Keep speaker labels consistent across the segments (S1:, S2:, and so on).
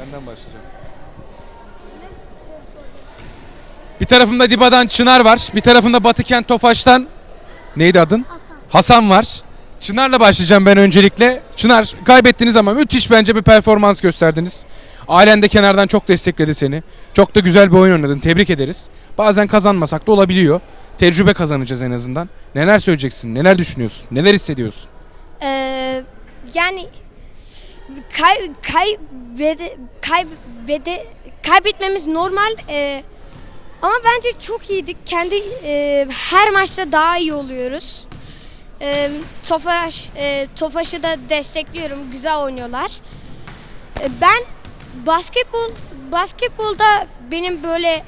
S1: Senden başlayacağım. Bir tarafımda Diba'dan Çınar var. Bir tarafında Batıkent Tofaş'tan neydi adın?
S2: Hasan.
S1: Hasan var. Çınar'la başlayacağım ben öncelikle. Çınar kaybettiniz ama müthiş bence bir performans gösterdiniz. Ailen de kenardan çok destekledi seni. Çok da güzel bir oyun oynadın. Tebrik ederiz. Bazen kazanmasak da olabiliyor. Tecrübe kazanacağız en azından. Neler söyleyeceksin? Neler düşünüyorsun? Neler hissediyorsun?
S2: Ee, yani kay, kaybede, kaybede, kaybetmemiz normal ee, ama bence çok iyiydik. Kendi ee, her maçta daha iyi oluyoruz. Ee, Tofaş, ee, Tofaş'ı da destekliyorum. Güzel oynuyorlar. Ee, ben basketbol basketbolda benim böyle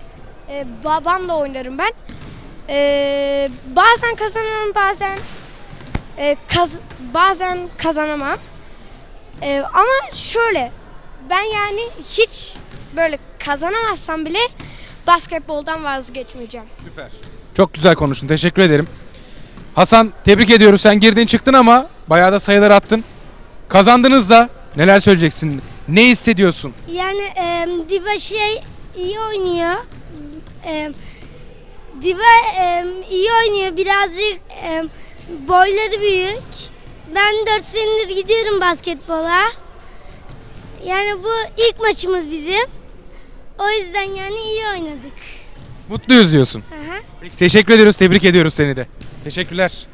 S2: ee, babamla oynarım ben. Ee, bazen kazanırım bazen ee, kaz- bazen kazanamam. Ee, ama şöyle ben yani hiç böyle kazanamazsam bile basketboldan vazgeçmeyeceğim.
S1: Süper. Çok güzel konuştun. Teşekkür ederim. Hasan tebrik ediyoruz. Sen girdin çıktın ama bayağı da sayılar attın. Kazandınız da. Neler söyleyeceksin? Ne hissediyorsun?
S3: Yani e, Diva şey iyi oynuyor. E, Diva e, iyi oynuyor. Birazcık e, boyları büyük. Ben 4 senedir gidiyorum basketbola. Yani bu ilk maçımız bizim. O yüzden yani iyi oynadık.
S1: Mutluyuz diyorsun.
S3: Hı.
S1: Peki teşekkür ediyoruz. Tebrik ediyoruz seni de. Teşekkürler.